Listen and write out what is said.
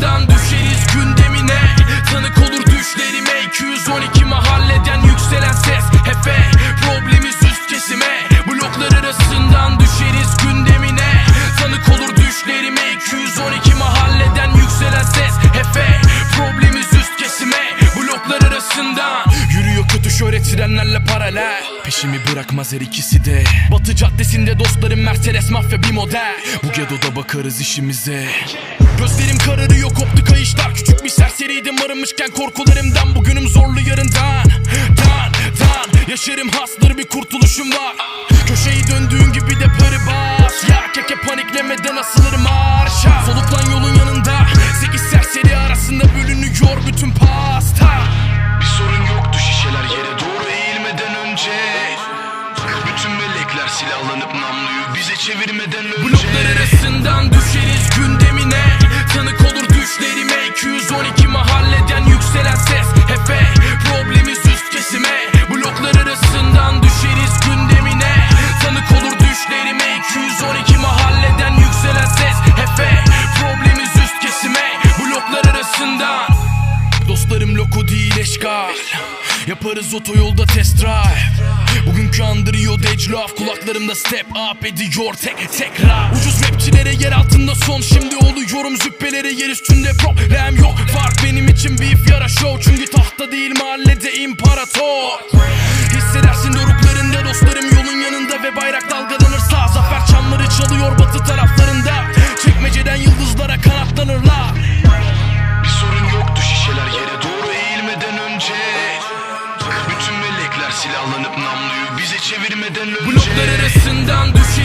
arasından düşeriz gündemine. Tanık olur düşlerime 212 mahalleden yükselen ses. Hefe problemiz üst kesime. Bloklar arasından düşeriz gündemine. Tanık olur düşlerime 212 mahalleden yükselen ses. Hefe problemiz üst kesime. Bloklar arasından şöhret sirenlerle paralel. Peşimi bırakmaz her ikisi de. Batı caddesinde dostlarım Mercedes mafya bir model Bu gedoda bakarız işimize. Gözlerim kararıyor koptu kayışlar. Küçük bir serseriydim arınmışken korkularımdan. Bugünüm zorlu yarından. Dan dan. Yaşarım hastır bir kurtuluşum var. Köşeyi döndüğün gibi de pırı silahlanıp namluyu bize çevirmeden önce. Bloklar arasından düşeriz gündemine. Tanık olur düşlerime. 212 mahalleden yükselen ses Hefe. Problemiz üst kesime. Bloklar arasından düşeriz gündemine. Tanık olur düşlerime. 212 mahalleden yükselen ses Hefe. Problemiz üst kesime. Bloklar arasından. Dostlarım loko değil eşkal. Yaparız otoyolda test drive Bugünkü andırıyor Love. Kulaklarımda step up ediyor tek tekrar Ucuz rapçilere yer altında son. Şimdi oluyorum züppelere yer üstünde problem yok Fark benim için beef yara show. Çünkü tahta değil mahallede imparator. Hissedersin doruklarında dostlarım yolun yanında Ve bayrak dalgalanırsa. Zafer çanları çalıyor batı taraflarında. Çekmeceden yıldızlara kanatlanırlar silahlanıp namluyu bize çevirmeden önce Bloklar arasından düşeriz